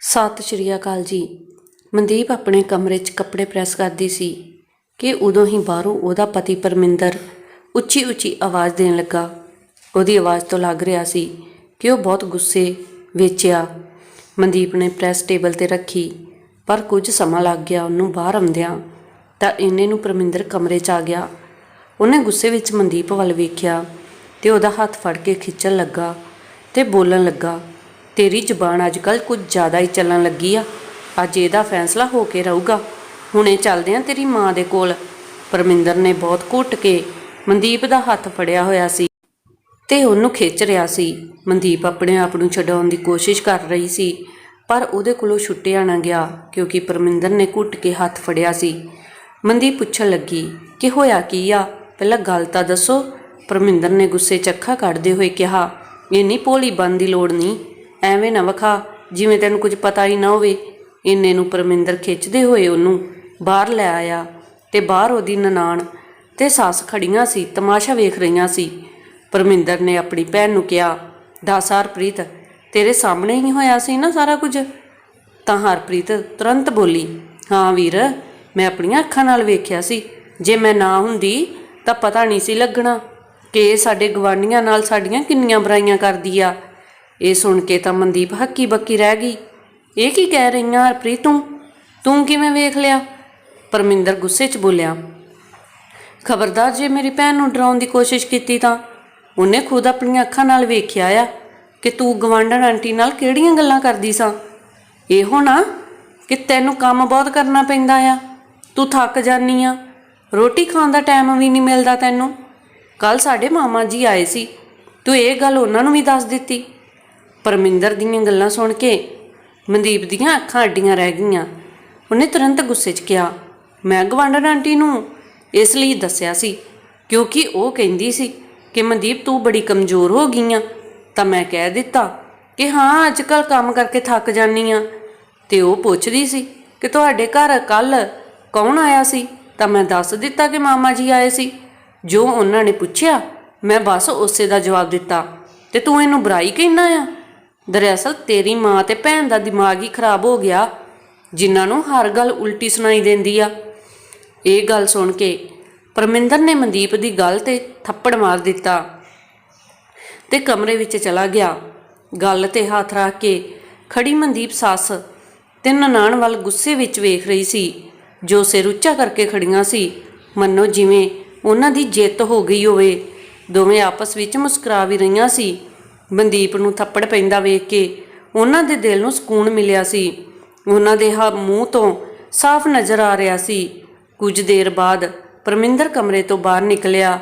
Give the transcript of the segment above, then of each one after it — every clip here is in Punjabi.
ਸਤਿ ਸ਼੍ਰੀ ਅਕਾਲ ਜੀ। ਮਨਦੀਪ ਆਪਣੇ ਕਮਰੇ 'ਚ ਕੱਪੜੇ ਪ੍ਰੈਸ ਕਰਦੀ ਸੀ ਕਿ ਉਦੋਂ ਹੀ ਬਾਹਰੋਂ ਉਹਦਾ ਪਤੀ ਪਰਮਿੰਦਰ ਉੱਚੀ ਉੱਚੀ ਆਵਾਜ਼ ਦੇਣ ਲੱਗਾ। ਉਹਦੀ ਆਵਾਜ਼ ਤੋਂ ਲੱਗ ਰਿਹਾ ਸੀ ਕਿ ਉਹ ਬਹੁਤ ਗੁੱਸੇ ਵਿੱਚ ਆ ਮਨਦੀਪ ਨੇ ਪ੍ਰੈਸ ਟੇਬਲ ਤੇ ਰੱਖੀ, ਪਰ ਕੁਝ ਸਮਾਂ ਲੱਗ ਗਿਆ ਉਹਨੂੰ ਬਾਹਰ ਆਉਂਦਿਆਂ ਤਾਂ ਇੰਨੇ ਨੂੰ ਪਰਮਿੰਦਰ ਕਮਰੇ 'ਚ ਆ ਗਿਆ। ਉਹਨੇ ਗੁੱਸੇ ਵਿੱਚ ਮਨਦੀਪ ਵੱਲ ਵੇਖਿਆ ਤੇ ਉਹਦਾ ਹੱਥ ਫੜ ਕੇ ਖਿੱਚਣ ਲੱਗਾ ਤੇ ਬੋਲਣ ਲੱਗਾ ਤੇਰੀ ਜ਼ਬਾਨ ਅੱਜ ਕੱਲ ਕੁਝ ਜ਼ਿਆਦਾ ਹੀ ਚੱਲਣ ਲੱਗੀ ਆ। ਅੱਜ ਇਹਦਾ ਫੈਸਲਾ ਹੋ ਕੇ ਰਹੂਗਾ। ਹੁਣੇ ਚੱਲਦੇ ਆ ਤੇਰੀ ਮਾਂ ਦੇ ਕੋਲ। ਪਰਮਿੰਦਰ ਨੇ ਬਹੁਤ ਘੁੱਟ ਕੇ ਮਨਦੀਪ ਦਾ ਹੱਥ ਫੜਿਆ ਹੋਇਆ ਸੀ ਤੇ ਉਹਨੂੰ ਖਿੱਚ ਰਿਹਾ ਸੀ। ਮਨਦੀਪ ਆਪਣੇ ਆਪ ਨੂੰ ਛਡਾਉਣ ਦੀ ਕੋਸ਼ਿਸ਼ ਕਰ ਰਹੀ ਸੀ, ਪਰ ਉਹਦੇ ਕੋਲੋਂ ਛੁੱਟਿਆ ਨਾ ਗਿਆ ਕਿਉਂਕਿ ਪਰਮਿੰਦਰ ਨੇ ਘੁੱਟ ਕੇ ਹੱਥ ਫੜਿਆ ਸੀ। ਮਨਦੀਪ ਪੁੱਛਣ ਲੱਗੀ, ਕਿ ਹੋਇਆ ਕੀ ਆ? ਪਹਿਲਾਂ ਗੱਲ ਤਾਂ ਦੱਸੋ। ਪਰਮਿੰਦਰ ਨੇ ਗੁੱਸੇ ਚੱਖਾ ਕੱਢਦੇ ਹੋਏ ਕਿਹਾ ਇੰਨੀ ਭੋਲੀ ਬਣ ਦੀ ਲੋੜ ਨਹੀਂ ਐਵੇਂ ਨਾ ਵਖਾ, ਜਿਵੇਂ ਤੈਨੂੰ ਕੁਝ ਪਤਾ ਹੀ ਨਾ ਹੋਵੇ। ਇੰਨੇ ਨੂੰ ਪਰਮਿੰਦਰ ਖਿੱਚਦੇ ਹੋਏ ਉਹਨੂੰ ਬਾਹਰ ਲੈ ਆਇਆ ਤੇ ਬਾਹਰ ਉਹਦੀ ਨਨਾਣ ਤੇ ਸੱਸ ਖੜੀਆਂ ਸੀ, ਤਮਾਸ਼ਾ ਵੇਖ ਰਹੀਆਂ ਸੀ। ਪਰਮਿੰਦਰ ਨੇ ਆਪਣੀ ਭੈਣ ਨੂੰ ਕਿਹਾ, ਦੱਸ ਹਰਪ੍ਰੀਤ, ਤੇਰੇ ਸਾਹਮਣੇ ਹੀ ਹੋਇਆ ਸੀ ਨਾ ਸਾਰਾ ਕੁਝ? ਤਾਂ ਹਰਪ੍ਰੀਤ ਤੁਰੰਤ ਬੋਲੀ, ਹਾਂ ਵੀਰ, ਮੈਂ ਆਪਣੀਆਂ ਅੱਖਾਂ ਨਾਲ ਵੇਖਿਆ ਸੀ। ਜੇ ਮੈਂ ਨਾ ਹੁੰਦੀ ਤਾਂ ਪਤਾ ਨਹੀਂ ਸੀ ਲੱਗਣਾ ਕਿ ਸਾਡੇ ਗਵਾਂਢੀਆਂ ਨਾਲ ਸਾਡੀਆਂ ਕਿੰਨੀਆਂ ਬੁਰਾਈਆਂ ਕਰਦੀ ਆ। ਇਹ ਸੁਣ ਕੇ ਤਾਂ ਮਨਦੀਪ ਹੱਕੀ ਬੱਕੀ ਰਹਿ ਗਈ। ਇਹ ਕੀ ਕਹਿ ਰਹੀਆਂ ਹਰਪ੍ਰੀਤ ਤੂੰ? ਤੂੰ ਕਿਵੇਂ ਵੇਖ ਲਿਆ? ਪਰਮਿੰਦਰ ਗੁੱਸੇ 'ਚ ਬੋਲਿਆ, ਖਬਰਦਾਰ, ਜੇ ਮੇਰੀ ਭੈਣ ਨੂੰ ਡਰਾਉਣ ਦੀ ਕੋਸ਼ਿਸ਼ ਕੀਤੀ ਤਾਂ ਉਹਨੇ ਖੁਦ ਆਪਣੀਆਂ ਅੱਖਾਂ ਨਾਲ ਵੇਖਿਆ ਆ ਕਿ ਤੂੰ ਗਵਾਂਢਣ ਆਂਟੀ ਨਾਲ ਕਿਹੜੀਆਂ ਗੱਲਾਂ ਕਰਦੀ ਸਾਂ। ਇਹੋ ਨਾ ਕਿ ਤੈਨੂੰ ਕੰਮ ਬਹੁਤ ਕਰਨਾ ਪੈਂਦਾ ਆ। ਤੂੰ ਥੱਕ ਜਾਨੀ ਆ। ਰੋਟੀ ਖਾਣ ਦਾ ਟਾਈਮ ਵੀ ਨਹੀਂ ਮਿਲਦਾ ਤੈਨੂੰ। ਕੱਲ ਸਾਡੇ ਮਾਮਾ ਜੀ ਆਏ ਸੀ। ਤੂੰ ਇਹ ਗੱਲ ਉਹਨਾਂ ਨੂੰ ਵੀ ਦੱਸ ਦਿੱਤੀ। ਪਰਮਿੰਦਰ ਦੀਆਂ ਗੱਲਾਂ ਸੁਣ ਕੇ ਮਨਦੀਪ ਦੀਆਂ ਅੱਖਾਂ ਅੱਡੀਆਂ ਰਹਿ ਗਈਆਂ। ਉਹਨੇ ਤੁਰੰਤ ਗੁੱਸੇ 'ਚ ਕਿਹਾ, ਮੈਂ ਗਵਾਂਢਣ ਆਂਟੀ ਨੂੰ ਇਸ ਲਈ ਦੱਸਿਆ ਸੀ, ਕਿਉਂਕਿ ਉਹ ਕਹਿੰਦੀ ਸੀ ਕਿ ਮਨਦੀਪ ਤੂੰ ਬੜੀ ਕਮਜ਼ੋਰ ਹੋ ਗਈ ਆ, ਤਾਂ ਮੈਂ ਕਹਿ ਦਿੱਤਾ ਕਿ ਹਾਂ ਅੱਜ ਕੱਲ ਕੰਮ ਕਰਕੇ ਥੱਕ ਜਾਨੀ ਆ। ਤੇ ਉਹ ਪੁੱਛਦੀ ਸੀ ਕਿ ਤੁਹਾਡੇ ਘਰ ਕੱਲ ਕੌਣ ਆਇਆ ਸੀ? ਤਾਂ ਮੈਂ ਦੱਸ ਦਿੱਤਾ ਕਿ ਮਾਮਾ ਜੀ ਆਏ ਸੀ। ਜੋ ਉਹਨਾਂ ਨੇ ਪੁੱਛਿਆ, ਮੈਂ ਬਸ ਉਸੇ ਦਾ ਜਵਾਬ ਦਿੱਤਾ, ਤੇ ਤੂੰ ਇਹਨੂੰ ਬੁਰਾਈ ਕਹਿਣਾ ਆ? ਦਰਅਸਲ ਤੇਰੀ ਮਾਂ ਤੇ ਭੈਣ ਦਾ ਦਿਮਾਗ ਹੀ ਖਰਾਬ ਹੋ ਗਿਆ। ਜਿਨ੍ਹਾਂ ਨੂੰ ਹਰ ਗੱਲ ਉਲਟੀ ਸੁਣਾਈ ਦਿੰਦੀ ਆ। ਇਹ ਗੱਲ ਸੁਣ ਕੇ ਪਰਮਿੰਦਰ ਨੇ ਮਨਦੀਪ ਦੀ ਗੱਲ ਤੇ ਥੱਪੜ ਮਾਰ ਦਿੱਤਾ ਤੇ ਕਮਰੇ ਵਿੱਚ ਚਲਾ ਗਿਆ। ਗੱਲ ਤੇ ਹੱਥ ਰੱਖ ਕੇ ਖੜੀ ਮਨਦੀਪ ਸੱਸ ਤੇ ਨਨਾਣ ਵੱਲ ਗੁੱਸੇ ਵਿੱਚ ਵੇਖ ਰਹੀ ਸੀ। ਜੋ ਸਿਰ ਉੱਚਾ ਕਰਕੇ ਖੜੀਆਂ ਸੀ, ਮੰਨੋ ਜਿਵੇਂ ਉਹਨਾਂ ਦੀ ਜਿੱਤ ਹੋ ਗਈ ਹੋਵੇ। ਦੋਵੇਂ ਆਪਸ ਵਿੱਚ ਮੁਸਕਰਾ ਵੀ ਰਹੀਆਂ ਸੀ। ਮਨਦੀਪ ਨੂੰ ਥੱਪੜ ਪੈਂਦਾ ਵੇਖ ਕੇ ਉਹਨਾਂ ਦੇ ਦਿਲ ਨੂੰ ਸਕੂਨ ਮਿਲਿਆ ਸੀ। ਉਹਨਾਂ ਦੇ ਹਾ, ਮੂੰਹ ਤੋਂ ਸਾਫ਼ ਨਜ਼ਰ ਆ ਰਿਹਾ ਸੀ। ਕੁਝ ਦੇਰ ਬਾਅਦ ਪਰਮਿੰਦਰ ਕਮਰੇ ਤੋਂ ਬਾਹਰ ਨਿਕਲਿਆ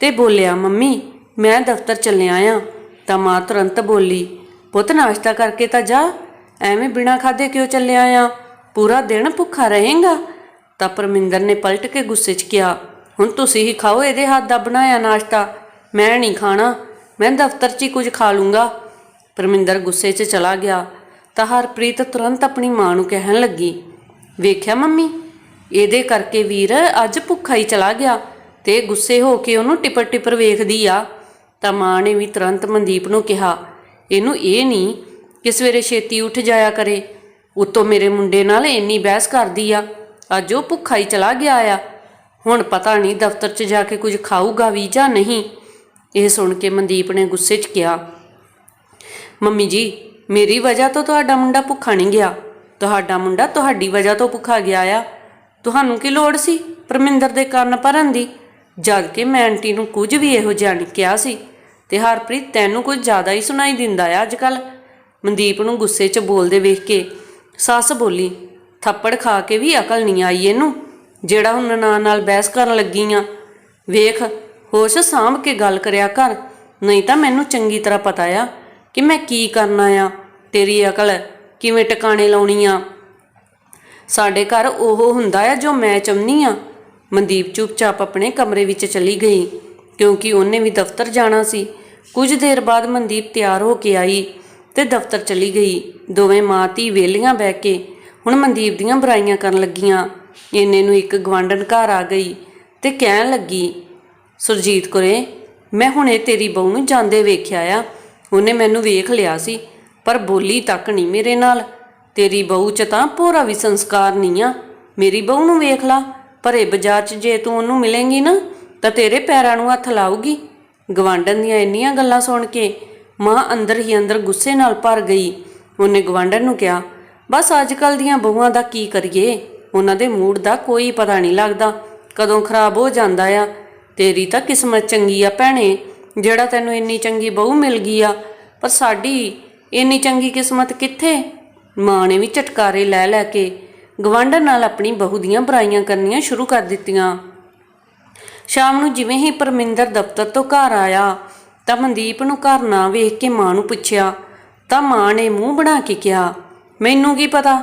ਤੇ ਬੋਲਿਆ, ਮੰਮੀ, ਮੈਂ ਦਫ਼ਤਰ ਚੱਲਿਆ ਆ ਤਾਂ ਮਾਂ ਤੁਰੰਤ ਬੋਲੀ, ਪੁੱਤ, ਨਾਸ਼ਤਾ ਕਰਕੇ ਤਾਂ ਜਾ। ਐਵੇਂ ਬਿਨਾਂ ਖਾਦੇ ਕਿਉਂ ਚੱਲਿਆ ਆ ਪੂਰਾ ਦਿਨ ਭੁੱਖਾ ਰਹੇਗਾ? ਤਾਂ ਪਰਮਿੰਦਰ ਨੇ ਪਲਟ ਕੇ ਗੁੱਸੇ 'ਚ ਕਿਹਾ, ਹੁਣ ਤੁਸੀਂ ਹੀ ਖਾਓ, ਇਹਦੇ ਹੱਥ ਦਾ ਬਣਾਇਆ ਨਾਸ਼ਤਾ। ਮੈਂ ਨਹੀਂ ਖਾਣਾ। ਮੈਂ ਦਫ਼ਤਰ 'ਚ ਹੀ ਕੁਝ ਖਾ ਲੂੰਗਾ। ਪਰਮਿੰਦਰ ਗੁੱਸੇ 'ਚ ਚਲਾ ਗਿਆ। ਤਾਂ ਹਰਪ੍ਰੀਤ ਤੁਰੰਤ ਆਪਣੀ ਮਾਂ ਨੂੰ ਕਹਿਣ ਲੱਗੀ, ਵੇਖਿਆ ਮੰਮੀ? ਇਹਦੇ ਕਰਕੇ ਵੀਰ ਅੱਜ ਭੁੱਖਾ ਹੀ ਚਲਾ ਗਿਆ ਤੇ ਗੁੱਸੇ ਹੋ ਕੇ ਉਹਨੂੰ ਟਿਪਰ ਟਿਪਰ ਵੇਖਦੀ ਆ। ਤਾਂ ਮਾਂ ਨੇ ਵੀ ਤੁਰੰਤ ਮਨਦੀਪ ਨੂੰ ਕਿਹਾ, ਇਹਨੂੰ ਇਹ ਨਹੀਂ ਕਿ ਸਵੇਰੇ ਛੇਤੀ ਉੱਠ ਜਾਇਆ ਕਰੇ। ਉਤੋਂ ਮੇਰੇ ਮੁੰਡੇ ਨਾਲ ਇੰਨੀ ਬਹਿਸ ਕਰਦੀ ਆ। ਅੱਜ ਉਹ ਭੁੱਖਾ ਹੀ ਚਲਾ ਗਿਆ ਆ। ਹੁਣ ਪਤਾ ਨਹੀਂ ਦਫ਼ਤਰ 'ਚ ਜਾ ਕੇ ਕੁਝ ਖਾਊਗਾ ਵੀ ਜਾਂ ਨਹੀਂ। ਇਹ ਸੁਣ ਕੇ ਮਨਦੀਪ ਨੇ ਗੁੱਸੇ 'ਚ ਕਿਹਾ, ਮੰਮੀ ਜੀ, ਮੇਰੀ ਵਜ੍ਹਾ ਤੋਂ ਤੁਹਾਡਾ ਮੁੰਡਾ ਭੁੱਖਾ ਨਹੀਂ ਗਿਆ। ਤੁਹਾਡਾ ਮੁੰਡਾ ਤੁਹਾਡੀ ਵਜ੍ਹਾ ਤੋਂ ਭੁੱਖਾ ਗਿਆ ਆ। ਤੁਹਾਨੂੰ ਕੀ ਲੋੜ ਸੀ ਪਰਮਿੰਦਰ ਦੇ ਕੰਨ ਭਰਨ ਦੀ? ਜਦ ਕਿ ਮੈਂ ਆਂਟੀ ਨੂੰ ਕੁਝ ਵੀ ਇਹੋ ਜਿਹਾ ਨਹੀਂ ਕਿਹਾ ਸੀ ਤੇ ਹਰਪ੍ਰੀਤ ਤੈਨੂੰ ਕੁਝ ਜ਼ਿਆਦਾ ਹੀ ਸੁਣਾਈ ਦਿੰਦਾ ਆ ਅੱਜ ਕੱਲ ਮਨਦੀਪ ਨੂੰ ਗੁੱਸੇ 'ਚ ਬੋਲਦੇ ਵੇਖ ਕੇ ਸੱਸ ਬੋਲੀ, ਥੱਪੜ ਖਾ ਕੇ ਵੀ ਅਕਲ ਨਹੀਂ ਆਈ ਇਹਨੂੰ, ਜਿਹੜਾ ਹੁਣ ਨਨਾਣ ਨਾਲ ਬਹਿਸ ਕਰਨ ਲੱਗੀ ਆ। ਵੇਖ ਹੋਸ਼ ਸਾਂਭ ਕੇ ਗੱਲ ਕਰਿਆ ਕਰ। ਨਹੀਂ ਤਾਂ ਮੈਨੂੰ ਚੰਗੀ ਤਰ੍ਹਾਂ ਪਤਾ ਆ ਕਿ ਮੈਂ ਕੀ ਕਰਨਾ ਆ। ਤੇਰੀ ਅਕਲ ਕਿਵੇਂ ਟਿਕਾਣੇ ਲਾਉਣੀ ਆ। ਸਾਡੇ ਘਰ ਉਹ ਹੁੰਦਾ ਆ ਜੋ ਮੈਂ ਚਾਹੁੰਦੀ ਆ। ਮਨਦੀਪ ਚੁੱਪਚਾਪ ਆਪਣੇ ਕਮਰੇ ਵਿੱਚ ਚਲੀ ਗਈ, ਕਿਉਂਕਿ ਉਹਨੇ ਵੀ ਦਫ਼ਤਰ ਜਾਣਾ ਸੀ। ਕੁਝ ਦੇਰ ਬਾਅਦ ਮਨਦੀਪ ਤਿਆਰ ਹੋ ਕੇ ਆਈ ਤੇ ਦਫ਼ਤਰ ਚਲੀ ਗਈ। ਦੋਵੇਂ ਮਾਂ ਧੀ ਵੇਲੀਆਂ ਬਹਿ ਕੇ ਹੁਣ ਮਨਦੀਪ ਦੀਆਂ ਬੁਰਾਈਆਂ ਕਰਨ ਲੱਗੀਆਂ। ਇੰਨੇ ਨੂੰ ਇੱਕ ਗਵਾਂਢਣ ਘਰ ਆ ਗਈ ਤੇ ਕਹਿਣ ਲੱਗੀ ਸੁਰਜੀਤ ਕੁਰੇ, ਮੈਂ ਹੁਣੇ ਤੇਰੀ ਬਹੂ ਨੂੰ ਜਾਂਦੇ ਵੇਖਿਆ ਆ। ਉਹਨੇ ਮੈਨੂੰ ਵੇਖ ਲਿਆ ਸੀ, ਪਰ ਬੋਲੀ ਤੱਕ ਨਹੀਂ ਮੇਰੇ ਨਾਲ। ਤੇਰੀ ਬਹੂ ਚ ਤਾਂ ਪੂਰਾ ਵੀ ਸੰਸਕਾਰ ਨਹੀਂ ਆ। ਮੇਰੀ ਬਹੂ ਨੂੰ ਵੇਖ ਲਾ ਭਰੇ ਬਾਜ਼ਾਰ ਚ ਜੇ ਤੂੰ ਉਹਨੂੰ ਮਿਲੇਂਗੀ ਨਾ, ਤਾਂ ਤੇਰੇ ਪੈਰਾਂ ਨੂੰ ਹੱਥ ਲਾਊਗੀ। ਗਵਾਂਢਣ ਦੀਆਂ ਇੰਨੀਆਂ ਗੱਲਾਂ ਸੁਣ ਕੇ ਮਾਂ ਅੰਦਰ ਹੀ ਅੰਦਰ ਗੁੱਸੇ ਨਾਲ ਭਰ ਗਈ। ਉਹਨੇ ਗਵਾਂਢਣ ਨੂੰ ਕਿਹਾ, ਬਸ ਅੱਜ ਕੱਲ ਦੀਆਂ ਬਹੂਆਂ ਦਾ ਕੀ ਕਰੀਏ? ਉਹਨਾਂ ਦੇ ਮੂਡ ਦਾ ਕੋਈ ਪਤਾ ਨਹੀਂ ਲੱਗਦਾ। ਕਦੋਂ ਖਰਾਬ ਹੋ ਜਾਂਦਾ ਆ ਤੇਰੀ ਤਾਂ ਕਿਸਮਤ ਚੰਗੀ ਆ ਭੈਣੇ, ਜਿਹੜਾ ਤੈਨੂੰ ਇੰਨੀ ਚੰਗੀ ਬਹੂ ਮਿਲ ਗਈ ਆ, ਪਰ ਸਾਡੀ ਇੰਨੀ ਚੰਗੀ ਕਿਸਮਤ ਕਿੱਥੇ? ਮਾਂ ਨੇ ਵੀ ਝਟਕਾਰੇ ਲੈ ਲੈ ਕੇ ਗਵਾਂਢਣ ਨਾਲ ਆਪਣੀ ਬਹੂ ਦੀਆਂ ਬੁਰਾਈਆਂ ਕਰਨੀਆਂ ਸ਼ੁਰੂ ਕਰ ਦਿੱਤੀਆਂ। ਸ਼ਾਮ ਨੂੰ ਜਿਵੇਂ ਹੀ ਪਰਮਿੰਦਰ ਦਫ਼ਤਰ ਤੋਂ ਘਰ ਆਇਆ, ਤਾਂ ਮਨਦੀਪ ਨੂੰ ਘਰ ਨਾ ਵੇਖ ਕੇ ਮਾਂ ਨੂੰ ਪੁੱਛਿਆ, ਤਾਂ ਮਾਂ ਨੇ ਮੂੰਹ ਬਣਾ ਕੇ ਕਿਹਾ, ਮੈਨੂੰ ਕੀ ਪਤਾ?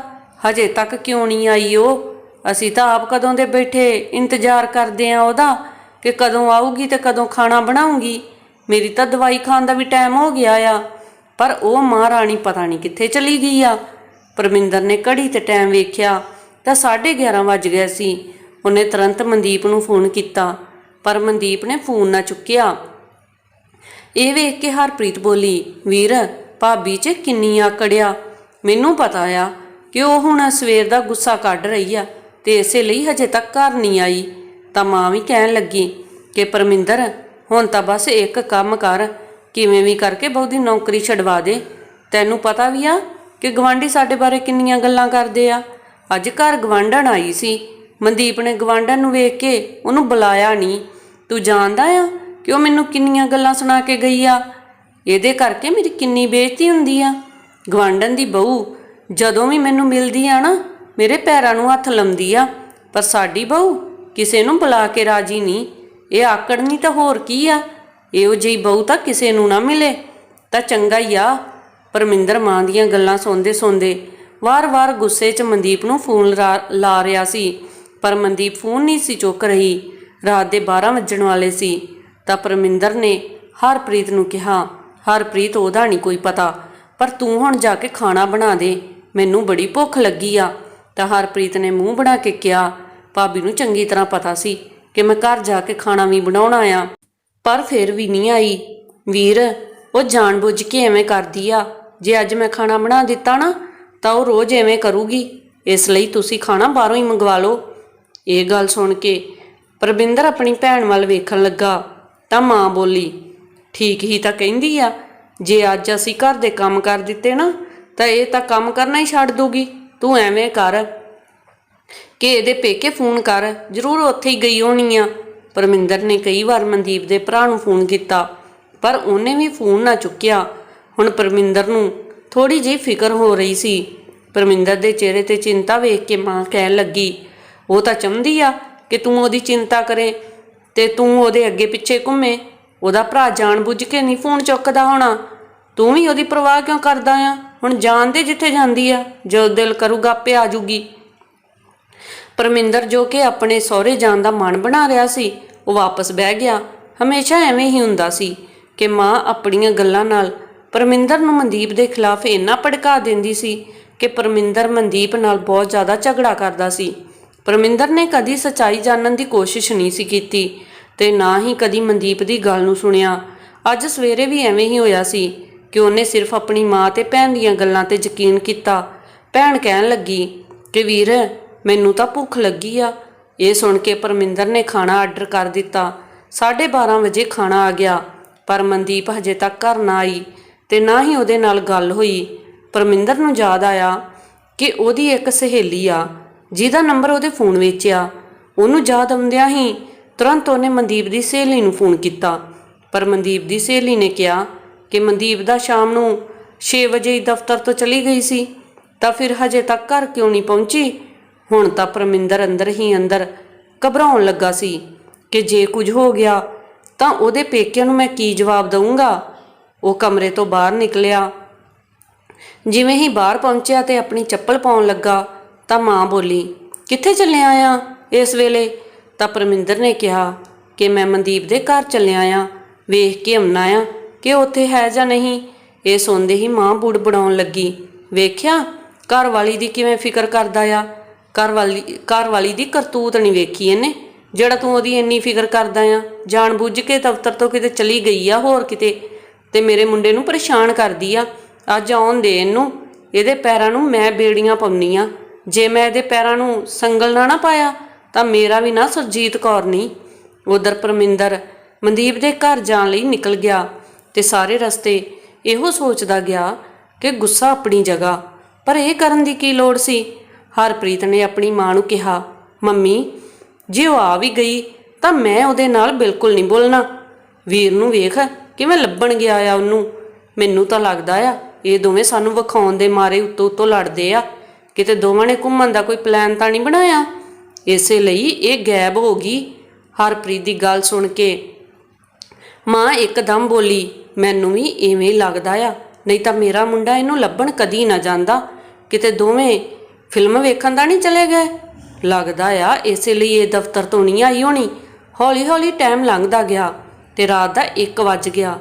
ਹਜੇ ਤੱਕ ਕਿਉਂ ਨਹੀਂ ਆਈ ਉਹ? ਅਸੀਂ ਤਾਂ ਆਪ ਕਦੋਂ ਦੇ ਬੈਠੇ ਇੰਤਜ਼ਾਰ ਕਰਦੇ ਆ ਉਹਦਾ ਕਿ ਕਦੋਂ ਆਊਗੀ ਤੇ ਕਦੋਂ ਖਾਣਾ ਬਣਾਉਂਗੀ? ਮੇਰੀ ਤਾਂ ਦਵਾਈ ਖਾਣ ਦਾ ਵੀ ਟਾਈਮ ਹੋ ਗਿਆ ਆ। ਪਰ ਉਹ ਮਹਾਰਾਣੀ ਪਤਾ ਨਹੀਂ ਕਿੱਥੇ ਚਲੀ ਗਈ ਆ। ਪਰਮਿੰਦਰ ਨੇ ਘੜੀ ਤੇ ਟਾਈਮ ਵੇਖਿਆ ਤਾਂ 11:30 ਵੱਜ ਗਿਆ ਸੀ। ਉਹਨੇ ਤੁਰੰਤ ਮਨਦੀਪ ਨੂੰ ਫੋਨ ਕੀਤਾ। ਪਰ ਮਨਦੀਪ ਨੇ ਫੋਨ ਨਾ ਚੁੱਕਿਆ। ਇਹ ਵੇਖ ਕੇ ਹਰਪ੍ਰੀਤ ਬੋਲੀ, ਵੀਰ, ਭਾਬੀ 'ਚ ਕਿੰਨੀ ਆਕੜਿਆ ਮੈਨੂੰ ਪਤਾ ਆ ਕਿ ਉਹ ਹੁਣ ਸਵੇਰ ਦਾ ਗੁੱਸਾ ਕੱਢ ਰਹੀ ਆ ਤੇ ਇਸੇ ਲਈ ਹਜੇ ਤੱਕ ਘਰ ਨਹੀਂ ਆਈ। ਤਾਂ ਮਾਂ ਵੀ ਕਹਿਣ ਲੱਗੀ ਕਿ ਪਰਮਿੰਦਰ, ਹੁਣ ਤਾਂ ਬਸ ਇੱਕ ਕੰਮ ਕਰ, ਕਿਵੇਂ ਵੀ ਕਰਕੇ ਬਹੁਤੀ ਨੌਕਰੀ ਛਡਵਾ ਦੇ। ਤੈਨੂੰ ਪਤਾ ਵੀ ਆ ਕਿ ਗਵਾਂਢੀ ਸਾਡੇ ਬਾਰੇ ਕਿੰਨੀਆਂ ਗੱਲਾਂ ਕਰਦੇ ਆ। ਅੱਜ ਘਰ ਗਵਾਂਢਣ ਆਈ ਸੀ। ਮਨਦੀਪ ਨੇ ਗਵਾਂਢਣ ਨੂੰ ਵੇਖ ਕੇ ਉਹਨੂੰ ਬੁਲਾਇਆ ਨਹੀਂ ਤੂੰ ਜਾਣਦਾ ਆ ਕਿ ਉਹ ਮੈਨੂੰ ਕਿੰਨੀਆਂ ਗੱਲਾਂ ਸੁਣਾ ਕੇ ਗਈ ਆ? ਇਹਦੇ ਕਰਕੇ ਮੇਰੀ ਕਿੰਨੀ ਬੇਇੱਜ਼ਤੀ ਹੁੰਦੀ ਆ। ਗਵਾਂਢਣ ਦੀ ਬਹੂ ਜਦੋਂ ਵੀ ਮੈਨੂੰ ਮਿਲਦੀ ਆ ਨਾ, ਮੇਰੇ ਪੈਰਾਂ ਨੂੰ ਹੱਥ ਲਾਉਂਦੀ ਆ। ਪਰ ਸਾਡੀ ਬਹੂ ਕਿਸੇ ਨੂੰ ਬੁਲਾ ਕੇ ਰਾਜੀ ਨਹੀਂ। ਇਹ ਆਕੜਨੀ ਤਾਂ ਹੋਰ ਕੀ ਆ? ਇਹੋ ਜਿਹੀ ਬਹੂ ਤਾਂ ਕਿਸੇ ਨੂੰ ਨਾ ਮਿਲੇ। ਤਾਂ ਚੰਗਾ ਹੀ ਆ। ਪਰਮਿੰਦਰ ਮਾਂ ਦੀਆਂ ਗੱਲਾਂ ਸੁਣਦੇ ਸੁਣਦੇ ਵਾਰ-ਵਾਰ ਗੁੱਸੇ 'ਚ ਮਨਦੀਪ ਨੂੰ ਫੋਨ ਲਾ- ਲਾ ਰਿਹਾ ਸੀ। ਪਰ ਮਨਦੀਪ ਫੋਨ ਨਹੀਂ ਸੀ ਚੁੱਕ ਰਹੀ। ਰਾਤ ਦੇ 12 ਵੱਜਣ ਵਾਲੇ ਸੀ। ਤਾਂ ਪਰਮਿੰਦਰ ਨੇ ਹਰਪ੍ਰੀਤ ਨੂੰ ਕਿਹਾ, ਹਰਪ੍ਰੀਤ, ਉਹਦਾ ਨਹੀਂ ਕੋਈ ਪਤਾ, ਪਰ ਤੂੰ ਹੁਣ ਜਾ ਕੇ ਖਾਣਾ ਬਣਾ ਦੇ। ਮੈਨੂੰ ਬੜੀ ਭੁੱਖ ਲੱਗੀ ਆ। ਤਾਂ ਹਰਪ੍ਰੀਤ ਨੇ ਮੂੰਹ ਬਣਾ ਕੇ ਕਿਹਾ ਭਾਬੀ ਨੂੰ ਚੰਗੀ ਤਰ੍ਹਾਂ ਪਤਾ ਸੀ ਕਿ ਮੈਂ ਘਰ ਜਾ ਕੇ ਖਾਣਾ ਵੀ ਬਣਾਉਣਾ ਆ ਪਰ ਫਿਰ ਵੀ ਨਹੀਂ ਆਈ। ਵੀਰ, ਉਹ ਜਾਣਬੁੱਝ ਕੇ ਐਵੇਂ ਕਰਦੀ ਆ। ਜੇ ਅੱਜ ਮੈਂ ਖਾਣਾ ਬਣਾ ਦਿੱਤਾ ਨਾ, ਤਾਂ ਉਹ ਰੋਜ਼ ਐਵੇਂ ਕਰੂਗੀ। ਇਸ ਲਈ ਤੁਸੀਂ ਖਾਣਾ ਬਾਹਰੋਂ ਹੀ ਮੰਗਵਾ ਲਓ। ਇਹ ਗੱਲ ਸੁਣ ਕੇ ਪਰਵਿੰਦਰ ਆਪਣੀ ਭੈਣ ਵੱਲ ਵੇਖਣ ਲੱਗਾ, ਤਾਂ ਮਾਂ ਬੋਲੀ, ਠੀਕ ਹੀ ਤਾਂ ਕਹਿੰਦੀ ਆ, ਜੇ ਅੱਜ ਅਸੀਂ ਘਰ ਦੇ ਕੰਮ ਕਰ ਦਿੱਤੇ ਨਾ, ਤਾਂ ਇਹ ਤਾਂ ਕੰਮ ਕਰਨਾ ਹੀ ਛੱਡ ਦੂਗੀ ਤੂੰ ਐਵੇਂ ਕਰ। ਕਿ ਇਹਦੇ ਪੇਕੇ ਫੋਨ ਕਰ, ਜ਼ਰੂਰ ਉੱਥੇ ਹੀ ਗਈ ਹੋਣੀ ਆ। ਪਰਮਿੰਦਰ ਨੇ ਕਈ ਵਾਰ ਮਨਦੀਪ ਦੇ ਭਰਾ ਨੂੰ ਫੋਨ ਕੀਤਾ, ਪਰ ਉਹਨੇ ਵੀ ਫੋਨ ਨਾ ਚੁੱਕਿਆ। ਹੁਣ ਪਰਮਿੰਦਰ ਨੂੰ ਥੋੜੀ ਜਿਹੀ ਫਿਕਰ ਹੋ ਰਹੀ ਸੀ। ਪਰਮਿੰਦਰ ਦੇ ਚਿਹਰੇ ਤੇ ਚਿੰਤਾ ਵੇਖ ਕੇ ਮਾਂ ਕਹਿਣ ਲੱਗੀ, ਉਹ ਤਾਂ ਚਾਹੁੰਦੀ ਆ ਕਿ ਤੂੰ ਉਹਦੀ ਚਿੰਤਾ ਕਰੇ ਤੇ ਤੂੰ ਉਹਦੇ ਅੱਗੇ ਪਿੱਛੇ ਘੁੰਮੇ। ਉਹਦਾ ਭਰਾ ਜਾਣਬੁੱਝ ਕੇ ਨਹੀਂ ਫੋਨ ਚੁੱਕਦਾ ਹੋਣਾ। ਤੂੰ ਵੀ ਉਹਦੀ ਪਰਵਾਹ ਕਿਉਂ ਕਰਦਾ ਆ? ਹੁਣ ਜਾਣਦੇ ਜਿੱਥੇ ਜਾਂਦੀ ਆ, ਜਦੋਂ ਦਿਲ ਕਰੂਗਾ ਆਪੇ ਆ ਜੂਗੀ। ਪਰਮਿੰਦਰ ਜੋ ਕਿ ਆਪਣੇ ਸਹੁਰੇ ਜਾਣ ਦਾ ਮਨ ਬਣਾ ਰਿਹਾ ਸੀ, ਉਹ ਵਾਪਸ ਬਹਿ ਗਿਆ। ਹਮੇਸ਼ਾ ਐਵੇਂ ਹੀ ਹੁੰਦਾ ਸੀ ਕਿ ਮਾਂ ਆਪਣੀਆਂ ਗੱਲਾਂ ਨਾਲ ਪਰਮਿੰਦਰ ਨੂੰ ਮਨਦੀਪ ਦੇ ਖਿਲਾਫ ਇੰਨਾ ਭੜਕਾ ਦਿੰਦੀ ਸੀ ਕਿ ਪਰਮਿੰਦਰ ਮਨਦੀਪ ਨਾਲ ਬਹੁਤ ਜ਼ਿਆਦਾ ਝਗੜਾ ਕਰਦਾ ਸੀ। ਪਰਮਿੰਦਰ ਨੇ ਕਦੀ ਸਚਾਈ ਜਾਣਨ ਦੀ ਕੋਸ਼ਿਸ਼ ਨਹੀਂ ਸੀ ਕੀਤੀ ਤੇ ਨਾ ਹੀ ਕਦੀ ਮਨਦੀਪ ਦੀ ਗੱਲ ਨੂੰ ਸੁਣਿਆ। ਅੱਜ ਸਵੇਰੇ ਵੀ ਐਵੇਂ ਹੀ ਹੋਇਆ ਸੀ ਕਿ ਉਹਨੇ ਸਿਰਫ ਆਪਣੀ ਮਾਂ ਤੇ ਭੈਣ ਦੀਆਂ ਗੱਲਾਂ ਤੇ ਯਕੀਨ ਕੀਤਾ। ਭੈਣ ਕਹਿਣ ਲੱਗੀ ਕਿ ਵੀਰ ਮੈਨੂੰ ਤਾਂ ਭੁੱਖ ਲੱਗੀ ਆ। ਇਹ ਸੁਣ ਕੇ ਪਰਮਿੰਦਰ ਨੇ ਖਾਣਾ ਆਰਡਰ ਕਰ ਦਿੱਤਾ। 12:30 ਵਜੇ ਖਾਣਾ ਆ ਗਿਆ। ਪਰ ਮਨਦੀਪ ਹਜੇ ਤੱਕ ਘਰ ਨਾ ਆਈ ਤੇ ਨਾ ਹੀ ਉਹਦੇ ਨਾਲ ਗੱਲ ਹੋਈ। ਪਰਮਿੰਦਰ ਨੂੰ ਯਾਦ ਆਇਆ ਕਿ ਉਹਦੀ ਇੱਕ ਸਹੇਲੀ ਆ, ਜਿਹਦਾ ਨੰਬਰ ਉਹਦੇ ਫੋਨ ਵਿੱਚ ਆ। ਉਹਨੂੰ ਯਾਦ ਆਉਂਦਿਆਂ ਹੀ ਤੁਰੰਤ ਉਹਨੇ ਮਨਦੀਪ ਦੀ ਸਹੇਲੀ ਨੂੰ ਫੋਨ ਕੀਤਾ। ਪਰ ਮਨਦੀਪ ਦੀ ਸਹੇਲੀ ਨੇ ਕਿਹਾ ਕਿ ਮਨਦੀਪ ਦਾ ਸ਼ਾਮ ਨੂੰ 6 ਵਜੇ ਦਫ਼ਤਰ ਤੋਂ ਚਲੀ ਗਈ ਸੀ, ਤਾਂ ਫਿਰ ਹਜੇ ਤੱਕ ਘਰ ਕਿਉਂ ਨਹੀਂ ਪਹੁੰਚੀ? ਹੁਣ ਤਾਂ ਪਰਮਿੰਦਰ ਅੰਦਰ ਹੀ ਅੰਦਰ ਘਬਰਾਉਣ ਲੱਗਾ ਸੀ ਕਿ ਜੇ ਕੁਝ ਹੋ ਗਿਆ ਤਾਂ ਉਹਦੇ ਪੇਕਿਆਂ ਨੂੰ ਮੈਂ ਕੀ ਜਵਾਬ ਦਊਂਗਾ? ਉਹ ਕਮਰੇ ਤੋਂ ਬਾਹਰ ਨਿਕਲਿਆ। ਜਿਵੇਂ ਹੀ ਬਾਹਰ ਪਹੁੰਚਿਆ ਤੇ ਆਪਣੀ ਚੱਪਲ ਪਾਉਣ ਲੱਗਾ ਤਾਂ ਮਾਂ ਬੋਲੀ, ਕਿੱਥੇ ਚੱਲਿਆ ਆ ਇਸ ਵੇਲੇ? ਤਾਂ ਪਰਮਿੰਦਰ ਨੇ ਕਿਹਾ ਕਿ ਮੈਂ ਮਨਦੀਪ ਦੇ ਘਰ ਚੱਲਿਆ ਆ ਵੇਖ ਕੇ ਆਉਣਾ ਆ ਕਿ ਉੱਥੇ ਹੈ ਜਾਂ ਨਹੀਂ। ਇਹ ਸੁਣਦੇ ਹੀ ਮਾਂ ਬੁੜ ਬੜਾਉਣ ਲੱਗੀ। ਵੇਖਿਆ? ਘਰ ਵਾਲੀ ਦੀ ਕਿਵੇਂ ਫਿਕਰ ਕਰਦਾ ਆ? ਘਰ ਵਾਲੀ ਘਰ ਵਾਲੀ ਦੀ ਕਰਤੂਤ ਨਹੀਂ ਵੇਖੀ ਇਹਨੇ, ਜਿਹੜਾ ਤੂੰ ਉਹਦੀ ਇੰਨੀ ਫਿਕਰ ਕਰਦਾ ਆ, ਜਾਣ ਬੁੱਝ ਕੇ ਦਫ਼ਤਰ ਤੋਂ ਕਿਤੇ ਚਲੀ ਗਈ ਆ ਹੋਰ ਕਿਤੇ, ਤੇ ਮੇਰੇ ਮੁੰਡੇ ਨੂੰ ਪਰੇਸ਼ਾਨ ਕਰਦੀ ਆ, ਅੱਜ ਆਉਣ ਦੇ ਇਹਨੂੰ, ਇਹਦੇ ਪੈਰਾਂ ਨੂੰ ਮੈਂ ਬੇੜੀਆਂ ਪਾਉਣੀ ਆ, ਜੇ ਮੈਂ ਇਹਦੇ ਪੈਰਾਂ ਨੂੰ ਸੰਗਲ ਨਾ ਨਾ ਪਾਇਆ, ਤਾਂ ਮੇਰਾ ਵੀ ਨਾ ਸੁਰਜੀਤ ਕੌਰ ਨਹੀਂ ਉਧਰ ਪਰਮਿੰਦਰ ਮਨਦੀਪ ਦੇ ਘਰ ਜਾਣ ਲਈ ਨਿਕਲ ਗਿਆ, ਤੇ ਸਾਰੇ ਰਸਤੇ ਇਹੋ ਸੋਚਦਾ ਗਿਆ ਕਿ ਗੁੱਸਾ ਆਪਣੀ ਜਗ੍ਹਾ, ਪਰ ਇਹ ਕਰਨ ਦੀ ਕੀ ਲੋੜ ਸੀ? ਹਰਪ੍ਰੀਤ ਨੇ ਆਪਣੀ ਮਾਂ ਨੂੰ ਕਿਹਾ, ਮੰਮੀ, ਜੇ ਉਹ ਆ ਵੀ ਗਈ, ਤਾਂ ਮੈਂ ਉਹਦੇ ਨਾਲ ਬਿਲਕੁਲ ਨਹੀਂ ਬੋਲਣਾ। ਵੀਰ ਨੂੰ ਵੇਖ ਕਿਵੇਂ ਲੱਭਣ ਗਿਆ ਆ ਉਹਨੂੰ। ਮੈਨੂੰ ਤਾਂ ਲੱਗਦਾ ਆ, ਇਹ ਦੋਵੇਂ ਸਾਨੂੰ ਵਿਖਾਉਣ ਦੇ ਮਾਰੇ ਉੱਤੋਂ ਉੱਤੋਂ ਲੜਦੇ ਆ। ਕਿਤੇ ਦੋਵਾਂ ਨੇ ਘੁੰਮਣ ਦਾ ਕੋਈ ਪਲਾਨ ਤਾਂ ਨਹੀਂ ਬਣਾਇਆ? ਇਸੇ ਲਈ ਇਹ ਗਾਇਬ ਹੋ ਗਈ। ਹਰਪ੍ਰੀਤ ਦੀ ਗੱਲ ਸੁਣ ਕੇ ਮਾਂ ਇੱਕਦਮ ਬੋਲੀ, ਮੈਨੂੰ ਵੀ ਐਵੇਂ ਲੱਗਦਾ ਆ, ਨਹੀਂ ਤਾਂ ਮੇਰਾ ਮੁੰਡਾ ਇਹਨੂੰ ਲੱਭਣ ਕਦੀ ਨਾ ਜਾਂਦਾ। ਕਿਤੇ ਦੋਵੇਂ ਫਿਲਮ ਵੇਖਣ ਦਾ ਨਹੀਂ ਚਲੇ ਗਏ। ਲੱਗਦਾ ਆ ਇਸੇ ਲਈ ਇਹ ਦਫ਼ਤਰ ਤੋਂ ਨਹੀਂ ਆਈ ਹੋਣੀ। ਹੌਲੀ ਹੌਲੀ ਟਾਈਮ ਲੰਘਦਾ ਗਿਆ ਤੇ ਰਾਤ ਦਾ 1 ਵੱਜ ਗਿਆ।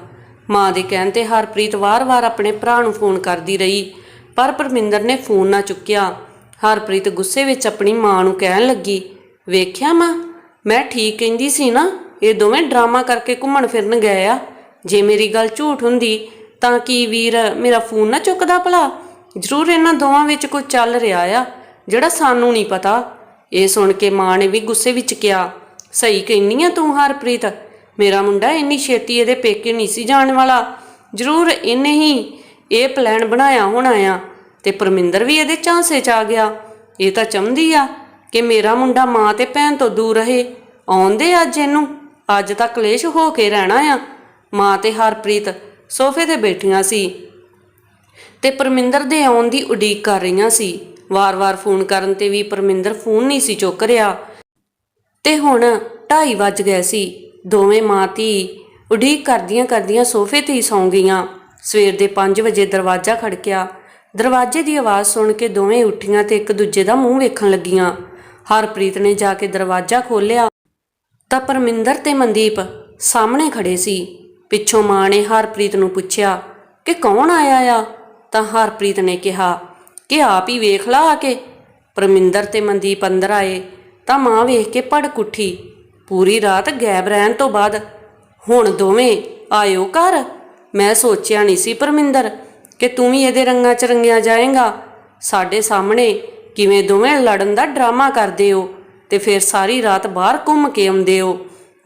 ਮਾਂ ਦੇ ਕਹਿਣ ਤੇ ਹਰਪ੍ਰੀਤ ਵਾਰ-ਵਾਰ ਆਪਣੇ ਭਰਾ ਨੂੰ ਫੋਨ ਕਰਦੀ ਰਹੀ, ਪਰ ਪਰਮਿੰਦਰ ਨੇ ਫੋਨ ਨਾ ਚੁੱਕਿਆ। ਹਰਪ੍ਰੀਤ ਗੁੱਸੇ ਵਿੱਚ ਆਪਣੀ ਮਾਂ ਨੂੰ ਕਹਿਣ ਲੱਗੀ, ਵੇਖਿਆ ਮਾਂ? ਮੈਂ ਠੀਕ ਕਹਿੰਦੀ ਸੀ ਨਾ, ਇਹ ਦੋਵੇਂ ਡਰਾਮਾ ਕਰਕੇ ਘੁੰਮਣ ਫਿਰਨ ਗਏ ਆ। ਜੇ ਮੇਰੀ ਗੱਲ ਝੂਠ ਹੁੰਦੀ ਤਾਂ ਕੀ ਵੀਰ ਮੇਰਾ ਫੋਨ ਨਾ ਚੁੱਕਦਾ ਭਲਾ? ਜ਼ਰੂਰ ਇਹਨਾਂ ਦੋਵਾਂ ਵਿੱਚ ਕੁਝ ਚੱਲ ਰਿਹਾ ਆ, ਜਿਹੜਾ ਸਾਨੂੰ ਨਹੀਂ ਪਤਾ। ਇਹ ਸੁਣ ਕੇ ਮਾਂ ਨੇ ਵੀ ਗੁੱਸੇ ਵਿੱਚ ਕਿਹਾ, ਸਹੀ ਕਹਿੰਨੀ ਆ ਤੂੰ ਹਰਪ੍ਰੀਤ, ਮੇਰਾ ਮੁੰਡਾ ਇੰਨੀ ਛੇਤੀ ਇਹਦੇ ਪੇਕੇ ਨਹੀਂ ਸੀ ਜਾਣ ਵਾਲਾ। ਜ਼ਰੂਰ ਇਹਨੇ ਹੀ ਇਹ ਪਲਾਨ ਬਣਾਇਆ ਹੋਣਾ ਆ ਤੇ ਪਰਮਿੰਦਰ ਵੀ ਇਹਦੇ ਝਾਂਸੇ 'ਚ ਆ ਗਿਆ। ਇਹ ਤਾਂ ਚਾਹੁੰਦੀ ਆ ਕਿ ਮੇਰਾ ਮੁੰਡਾ ਮਾਂ ਤੇ ਭੈਣ ਤੋਂ ਦੂਰ ਰਹੇ। ਆਉਂਦੇ ਅੱਜ ਇਹਨੂੰ। ਅੱਜ ਤਾਂ ਕਲੇਸ਼ ਹੋ ਕੇ ਰਹਿਣਾ ਆ। ਮਾਂ ਤੇ ਹਰਪ੍ਰੀਤ ਸੋਫੇ ਤੇ ਬੈਠੀਆਂ ਸੀ। ਤੇ ਪਰਮਿੰਦਰ ਦੇ ਆਉਣ ਦੀ ਉਡੀਕ ਕਰ ਰਹੀਆਂ ਸੀ। ਵਾਰ-ਵਾਰ ਫੋਨ ਕਰਨ ਤੇ ਵੀ ਪਰਮਿੰਦਰ ਫੋਨ ਨਹੀਂ ਸੀ ਚੁੱਕ ਰਿਹਾ। ਤੇ ਹੁਣ 2:30 ਵੱਜ ਗਏ ਸੀ। ਦੋਵੇਂ ਮਾਂ ਧੀ ਉਡੀਕ ਕਰਦੀਆਂ ਕਰਦੀਆਂ ਸੋਫੇ ਤੇ ਹੀ ਸੌਂ ਗਈਆਂ। ਸਵੇਰ ਦੇ 5 ਵਜੇ ਦਰਵਾਜ਼ਾ ਖੜਕਿਆ। ਦਰਵਾਜ਼ੇ ਦੀ ਆਵਾਜ਼ ਸੁਣ ਕੇ ਦੋਵੇਂ ਉੱਠੀਆਂ ਤੇ ਇੱਕ ਦੂਜੇ ਦਾ ਮੂੰਹ ਵੇਖਣ ਲੱਗੀਆਂ। ਹਰਪ੍ਰੀਤ ਨੇ ਜਾ ਕੇ ਦਰਵਾਜ਼ਾ ਖੋਲ੍ਹਿਆ। ਤਾਂ ਪਰਮਿੰਦਰ ਤੇ ਮਨਦੀਪ ਸਾਹਮਣੇ ਖੜੇ ਸੀ। ਪਿੱਛੋਂ ਮਾਂ ਨੇ ਹਰਪ੍ਰੀਤ ਨੂੰ ਪੁੱਛਿਆ ਕਿ ਕੌਣ ਆਇਆ ਆ? ਤਾਂ ਹਰਪ੍ਰੀਤ ਨੇ ਕਿਹਾ, ਕਿ ਆਪ ਹੀ ਵੇਖ ਲਾ ਆ ਕੇ। ਪਰਮਿੰਦਰ ਤੇ ਮਨਦੀਪ ਅੰਦਰ ਆਏ, ਤਾਂ ਮਾਂ ਵੇਖ ਕੇ ਭੜਕ ਉੱਠੀ ਪੂਰੀ ਰਾਤ ਗਾਇਬ ਰਹਿਣ ਤੋਂ ਬਾਅਦ, ਹੁਣ ਦੋਵੇਂ ਆਇਓ ਘਰ? ਮੈਂ ਸੋਚਿਆ ਨਹੀਂ ਸੀ ਪਰਮਿੰਦਰ, ਕਿ ਤੂੰ ਵੀ ਇਹਦੇ ਰੰਗਾਂ 'ਚ ਰੰਗਿਆ ਜਾਏਗਾ। ਸਾਡੇ ਸਾਹਮਣੇ ਕਿਵੇਂ ਦੋਵੇਂ ਲੜਨ ਦਾ ਡਰਾਮਾ ਕਰਦੇ ਹੋ, ਤੇ ਫਿਰ ਸਾਰੀ ਰਾਤ ਬਾਹਰ ਘੁੰਮ ਕੇ ਆਉਂਦੇ ਹੋ।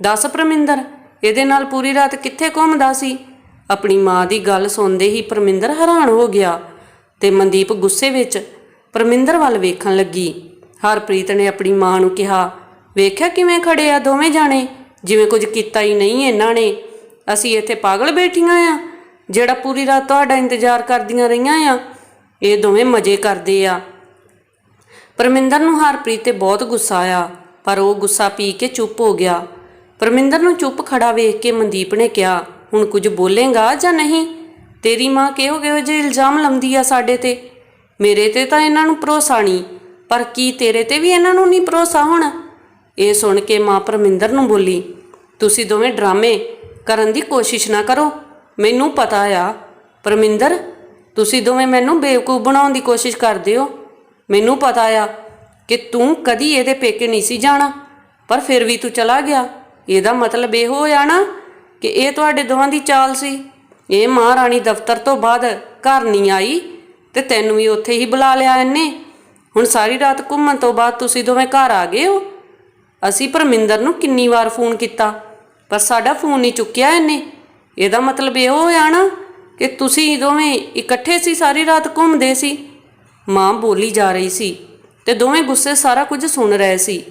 ਦੱਸ ਪਰਮਿੰਦਰ, ਇਹਦੇ ਨਾਲ ਪੂਰੀ ਰਾਤ ਕਿੱਥੇ ਘੁੰਮਦਾ ਸੀ? ਆਪਣੀ ਮਾਂ ਦੀ ਗੱਲ ਸੁਣਦੇ ਹੀ ਪਰਮਿੰਦਰ ਹੈਰਾਨ ਹੋ ਗਿਆ ਤੇ ਮਨਦੀਪ ਗੁੱਸੇ ਵਿੱਚ ਪਰਮਿੰਦਰ ਵੱਲ ਵੇਖਣ ਲੱਗੀ। ਹਰਪ੍ਰੀਤ ਨੇ ਆਪਣੀ ਮਾਂ ਨੂੰ ਕਿਹਾ, ਵੇਖਿਆ ਕਿਵੇਂ ਖੜੇ ਆ ਦੋਵੇਂ ਜਾਣੇ? ਜਿਵੇਂ ਕੁਝ ਕੀਤਾ ਹੀ ਨਹੀਂ ਇਹਨਾਂ ਨੇ। ਅਸੀਂ ਇੱਥੇ ਪਾਗਲ ਬੈਠੀਆਂ ਆ, ਜਿਹੜਾ ਪੂਰੀ ਰਾਤ ਤੁਹਾਡਾ ਇੰਤਜ਼ਾਰ ਕਰਦੀਆਂ ਰਹੀਆਂ ਆ। ਇਹ ਦੋਵੇਂ ਮਜ਼ੇ ਕਰਦੇ ਆ। ਪਰਮਿੰਦਰ ਨੂੰ ਹਰਪ੍ਰੀਤ ਤੇ ਬਹੁਤ ਗੁੱਸਾ ਆਇਆ, ਪਰ ਉਹ ਗੁੱਸਾ ਪੀ ਕੇ ਚੁੱਪ ਹੋ ਗਿਆ। ਪਰਮਿੰਦਰ ਨੂੰ ਚੁੱਪ ਖੜਾ ਵੇਖ ਕੇ ਮਨਦੀਪ ਨੇ ਕਿਹਾ ਹੁਣ ਕੁਝ ਬੋਲੇਗਾ ਜਾਂ ਨਹੀਂ? ਤੇਰੀ ਮਾਂ ਕਿਹੋ ਕਿਹੋ ਜਿਹੇ ਇਲਜ਼ਾਮ ਲਾਉਂਦੀ ਆ ਸਾਡੇ ਤੇ? ਮੇਰੇ ਤੇ ਤਾਂ ਇਹਨਾਂ ਨੂੰ ਭਰੋਸਾ ਨਹੀਂ, ਪਰ ਕੀ ਤੇਰੇ ਤੇ ਵੀ ਇਹਨਾਂ ਨੂੰ ਨਹੀਂ ਭਰੋਸਾ ਹੋਣਾ? ਇਹ ਸੁਣ ਕੇ ਮਾਂ ਪਰਮਿੰਦਰ ਨੂੰ ਬੋਲੀ, ਤੁਸੀਂ ਦੋਵੇਂ ਡਰਾਮੇ ਕਰਨ ਦੀ ਕੋਸ਼ਿਸ਼ ਨਾ ਕਰੋ, ਮੈਨੂੰ ਪਤਾ ਆ। ਪਰਮਿੰਦਰ, ਤੁਸੀਂ ਦੋਵੇਂ ਮੈਨੂੰ ਬੇਵਕੂਫ ਬਣਾਉਣ ਦੀ ਕੋਸ਼ਿਸ਼ ਕਰਦੇ ਹੋ। ਮੈਨੂੰ ਪਤਾ ਆ ਕਿ ਤੂੰ ਕਦੀ ਇਹਦੇ ਪੇਕੇ ਨਹੀਂ ਸੀ ਜਾਣਾ, ਪਰ ਫਿਰ ਵੀ ਤੂੰ ਚਲਾ ਗਿਆ। ਇਹਦਾ ਮਤਲਬ ਇਹ ਹੋਇਆ ਨਾ ਕਿ ਇਹ ਤੁਹਾਡੇ ਦੋਵਾਂ ਦੀ ਚਾਲ ਸੀ। ਇਹ ਮਹਾਰਾਣੀ ਦਫ਼ਤਰ ਤੋਂ ਬਾਅਦ ਘਰ ਨਹੀਂ ਆਈ ਤੇ ਤੈਨੂੰ ਵੀ ਉੱਥੇ ਹੀ ਬੁਲਾ ਲਿਆ ਇਹਨੇ। ਹੁਣ ਸਾਰੀ ਰਾਤ ਘੁੰਮਣ ਤੋਂ ਬਾਅਦ ਤੁਸੀਂ ਦੋਵੇਂ ਘਰ ਆ ਗਏ ਹੋ। ਅਸੀਂ ਪਰਮਿੰਦਰ ਨੂੰ ਕਿੰਨੀ ਵਾਰ ਫੋਨ ਕੀਤਾ, ਪਰ ਸਾਡਾ ਫੋਨ ਨਹੀਂ ਚੁੱਕਿਆ ਇਹਨੇ। ਇਹਦਾ ਮਤਲਬ ਇਹ ਹੋਇਆ ਨਾ ਕਿ ਤੁਸੀਂ ਦੋਵੇਂ ਇਕੱਠੇ ਸੀ, ਸਾਰੀ ਰਾਤ ਘੁੰਮਦੇ ਸੀ। ਮਾਂ ਬੋਲੀ ਜਾ ਰਹੀ ਸੀ ਤੇ ਦੋਵੇਂ ਗੁੱਸੇ ਸਾਰਾ ਕੁਝ ਸੁਣ ਰਹੇ ਸੀ।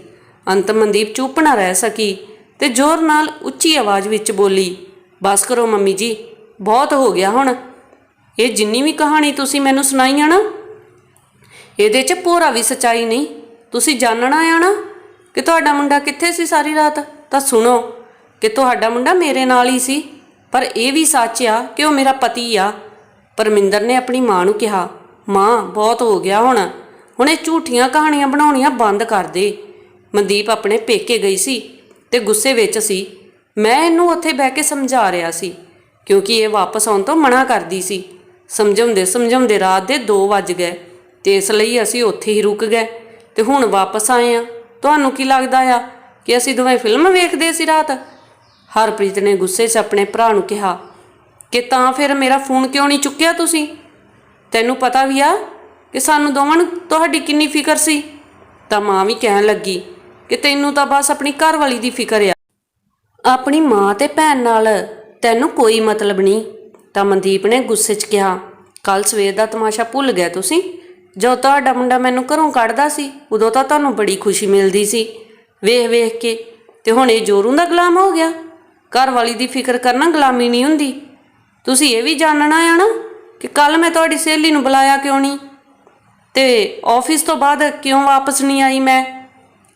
ਅੰਤ ਮਨਦੀਪ ਚੁੱਪ ਨਾ ਰਹਿ ਸਕੀ। ਤੇ ਜ਼ੋਰ ਨਾਲ ਉੱਚੀ ਆਵਾਜ਼ ਵਿੱਚ ਬੋਲੀ, ਬਸ ਕਰੋ ਮੰਮੀ ਜੀ, ਬਹੁਤ ਹੋ ਗਿਆ ਹੁਣ। ਇਹ ਜਿੰਨੀ ਵੀ ਕਹਾਣੀ ਤੁਸੀਂ ਮੈਨੂੰ ਸੁਣਾਈ ਆ ਨਾ, ਇਹਦੇ 'ਚ ਪੂਰਾ ਵੀ ਸਚਾਈ ਨਹੀਂ। ਤੁਸੀਂ ਜਾਣਨਾ ਆ ਨਾ ਕਿ ਤੁਹਾਡਾ ਮੁੰਡਾ ਕਿੱਥੇ ਸੀ ਸਾਰੀ ਰਾਤ? ਤਾਂ ਸੁਣੋ ਕਿ ਤੁਹਾਡਾ ਮੁੰਡਾ ਮੇਰੇ ਨਾਲ ਹੀ ਸੀ, ਪਰ ਇਹ ਵੀ ਸੱਚ ਆ ਕਿ ਉਹ ਮੇਰਾ ਪਤੀ ਆ। ਪਰਮਿੰਦਰ ਨੇ ਆਪਣੀ ਮਾਂ ਨੂੰ ਕਿਹਾ, ਮਾਂ, ਬਹੁਤ ਹੋ ਗਿਆ ਹੁਣ। ਹੁਣ ਇਹ ਝੂਠੀਆਂ ਕਹਾਣੀਆਂ ਬਣਾਉਣੀਆਂ ਬੰਦ ਕਰ ਦੇ। ਮਨਦੀਪ ਆਪਣੇ ਪੇਕੇ ਗਈ ਸੀ। ਤੇ ਗੁੱਸੇ ਵਿੱਚ ਸੀ। ਮੈਂ ਇਹਨੂੰ ਉੱਥੇ ਬਹਿ ਕੇ ਸਮਝਾ ਰਿਹਾ ਸੀ, ਕਿਉਂਕਿ ਇਹ ਵਾਪਸ ਆਉਣ ਤੋਂ ਮਨਾ ਕਰਦੀ ਸੀ। ਸਮਝਾਉਂਦੇ ਸਮਝਾਉਂਦੇ ਰਾਤ ਦੇ 2 ਵੱਜ ਗਏ ਤੇ ਇਸ ਲਈ ਅਸੀਂ ਉੱਥੇ ਹੀ ਰੁਕ ਗਏ ਤੇ ਹੁਣ ਵਾਪਸ ਆਏ ਆ ਤੁਹਾਨੂੰ ਕੀ ਲੱਗਦਾ ਆ ਕਿ ਅਸੀਂ ਦੋਵੇਂ ਫਿਲਮ ਵੇਖਦੇ ਸੀ ਰਾਤ? ਹਰਪ੍ਰੀਤ ਨੇ ਗੁੱਸੇ 'ਚ ਆਪਣੇ ਭਰਾ ਨੂੰ ਕਿਹਾ, ਕਿ ਤਾਂ ਫਿਰ ਮੇਰਾ ਫੋਨ ਕਿਉਂ ਨਹੀਂ ਚੁੱਕਿਆ ਤੁਸੀਂ? ਤੈਨੂੰ ਪਤਾ ਵੀ ਆ ਕਿ ਸਾਨੂੰ ਦੋਵਾਂ ਨੂੰ ਤੁਹਾਡੀ ਕਿੰਨੀ ਫਿਕਰ ਸੀ? ਤਾਂ ਮਾਂ ਵੀ ਕਹਿਣ ਲੱਗੀ ਕਿ ਤੈਨੂੰ ਤਾਂ ਬਸ ਆਪਣੀ ਘਰ ਵਾਲੀ ਦੀ ਫਿਕਰ ਆ। ਆਪਣੀ ਮਾਂ ਤੇ ਭੈਣ ਨਾਲ ਤੈਨੂੰ ਕੋਈ ਮਤਲਬ ਨਹੀਂ, ਤਾਂ ਮਨਦੀਪ ਨੇ ਗੁੱਸੇ 'ਚ ਕਿਹਾ ਕੱਲ ਸਵੇਰ ਦਾ ਤਮਾਸ਼ਾ ਭੁੱਲ ਗਿਆ ਤੁਸੀਂ? ਜਦੋਂ ਤੁਹਾਡਾ ਮੁੰਡਾ ਮੈਨੂੰ ਘਰੋਂ ਕੱਢਦਾ ਸੀ, ਉਦੋਂ ਤਾਂ ਤੁਹਾਨੂੰ ਬੜੀ ਖੁਸ਼ੀ ਮਿਲਦੀ ਸੀ। ਵੇਖ ਵੇਖ ਕੇ, ਤੇ ਹੁਣ ਇਹ ਜੋਰੂ ਦਾ ਗੁਲਾਮ ਹੋ ਗਿਆ। ਘਰ ਵਾਲੀ ਦੀ ਫਿਕਰ ਕਰਨਾ ਗੁਲਾਮੀ ਨਹੀਂ ਹੁੰਦੀ। ਤੁਸੀਂ ਇਹ ਵੀ ਜਾਣਨਾ ਆ ਨਾ ਕਿ ਕੱਲ ਮੈਂ ਤੁਹਾਡੀ ਸਹੇਲੀ ਨੂੰ ਬੁਲਾਇਆ ਕਿਉਂ ਨਹੀਂ? ਤੇ ਆਫਿਸ ਤੋਂ ਬਾਅਦ ਕਿਉਂ ਵਾਪਸ ਨਹੀਂ ਆਈ ਮੈਂ?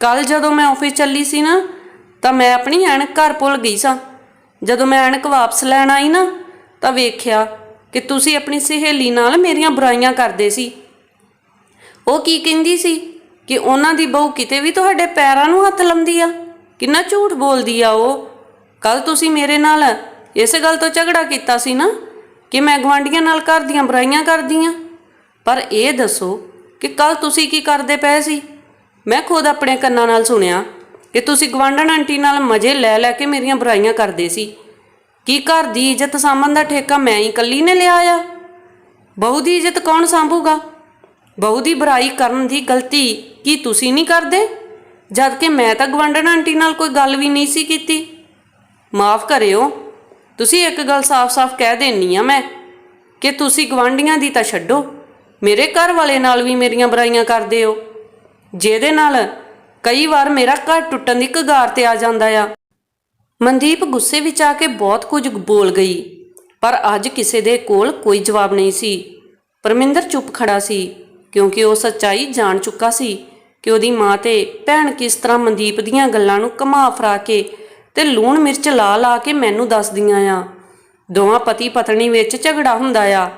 ਕੱਲ ਜਦੋਂ ਮੈਂ ਆਫਿਸ ਚੱਲੀ ਸੀ ਨਾ, ਤਾਂ ਮੈਂ ਆਪਣੀ ਐਨਕ ਘਰ ਭੁੱਲ ਗਈ ਸਾਂ। ਜਦੋਂ ਮੈਂ ਐਨਕ ਵਾਪਸ ਲੈਣ ਆਈ ਨਾ, ਤਾਂ ਵੇਖਿਆ ਕਿ ਤੁਸੀਂ ਆਪਣੀ ਸਹੇਲੀ ਨਾਲ ਮੇਰੀਆਂ ਬੁਰਾਈਆਂ ਕਰਦੇ ਸੀ। ਉਹ ਕੀ ਕਹਿੰਦੀ ਸੀ ਕਿ ਉਹਨਾਂ ਦੀ ਬਹੂ ਕਿਤੇ ਵੀ ਤੁਹਾਡੇ ਪੈਰਾਂ ਨੂੰ ਹੱਥ ਲਾਉਂਦੀ ਆ? ਕਿੰਨਾ ਝੂਠ ਬੋਲਦੀ ਆ ਉਹ? ਕੱਲ ਤੁਸੀਂ ਮੇਰੇ ਨਾਲ ਇਸ ਗੱਲ ਤੋਂ ਝਗੜਾ ਕੀਤਾ ਸੀ ਨਾ ਕਿ ਮੈਂ ਗਵਾਂਡੀਆਂ ਨਾਲ ਘਰ ਦੀਆਂ ਬੁਰਾਈਆਂ ਕਰਦੀ ਆ। ਪਰ ਇਹ ਦੱਸੋ ਕਿ ਕੱਲ ਤੁਸੀਂ ਕੀ ਕਰਦੇ ਪਏ ਸੀ? ਮੈਂ ਖੁਦ ਆਪਣੇ ਕੰਨਾਂ ਨਾਲ ਸੁਣਿਆ ਕਿ ਤੁਸੀਂ ਗਵਾਂਢਣ ਆਂਟੀ ਨਾਲ ਮਜ਼ੇ ਲੈ ਲੈ ਕੇ ਮੇਰੀਆਂ ਬੁਰਾਈਆਂ ਕਰਦੇ ਸੀ। ਕੀ ਘਰ ਦੀ ਇੱਜ਼ਤ ਸਾਂਭਣ ਦਾ ਠੇਕਾ ਮੈਂ ਹੀ ਇਕੱਲੀ ਨੇ ਲਿਆ ਆ? ਬਹੂ ਦੀ ਇੱਜ਼ਤ ਕੌਣ ਸਾਂਭੂਗਾ? ਬਹੂ ਦੀ ਬੁਰਾਈ ਕਰਨ ਦੀ ਗਲਤੀ ਕੀ ਤੁਸੀਂ ਨਹੀਂ ਕਰਦੇ? ਜਦ ਕਿ ਮੈਂ ਤਾਂ ਗਵਾਂਢਣ ਆਂਟੀ ਨਾਲ ਕੋਈ ਗੱਲ ਵੀ ਨਹੀਂ ਸੀ ਕੀਤੀ। ਮਾਫ ਕਰਿਓ, ਤੁਸੀਂ ਇੱਕ ਗੱਲ ਸਾਫ਼-ਸਾਫ਼ ਕਹਿ ਦੇਣੀ ਆ ਮੈਂ ਕਿ ਤੁਸੀਂ ਗਵਾਂਢੀਆਂ ਦੀ ਤਾਂ ਛੱਡੋ। ਮੇਰੇ ਘਰ ਵਾਲੇ ਨਾਲ ਵੀ ਮੇਰੀਆਂ ਬੁਰਾਈਆਂ ਕਰਦੇ ਹੋ। ਜਿਹਦੇ ਨਾਲ ਕਈ ਵਾਰ ਮੇਰਾ ਘਰ ਟੁੱਟਣ ਦੀ ਕਗਾਰ ਤੇ ਆ ਜਾਂਦਾ ਆ। ਮਨਦੀਪ ਗੁੱਸੇ ਵਿੱਚ ਆ ਕੇ ਬਹੁਤ ਕੁਝ ਬੋਲ ਗਈ, ਪਰ ਅੱਜ ਕਿਸੇ ਦੇ ਕੋਲ ਕੋਈ ਜਵਾਬ ਨਹੀਂ ਸੀ। ਪਰਮਿੰਦਰ ਚੁੱਪ ਖੜਾ ਸੀ, ਕਿਉਂਕਿ ਉਹ ਸੱਚਾਈ ਜਾਣ ਚੁੱਕਾ ਸੀ ਕਿ ਉਹਦੀ ਮਾਂ ਤੇ ਭੈਣ ਕਿਸ ਤਰ੍ਹਾਂ ਮਨਦੀਪ ਦੀਆਂ ਗੱਲਾਂ ਨੂੰ ਘੁਮਾ ਫਰਾ ਕੇ ਤੇ ਲੂਣ ਮਿਰਚ ਲਾ ਲਾ ਕੇ ਮੈਨੂੰ ਦੱਸਦੀਆਂ ਆ। ਦੋਵਾਂ ਪਤੀ ਪਤਨੀ ਵਿੱਚ ਝਗੜਾ ਹੁੰਦਾ ਆ,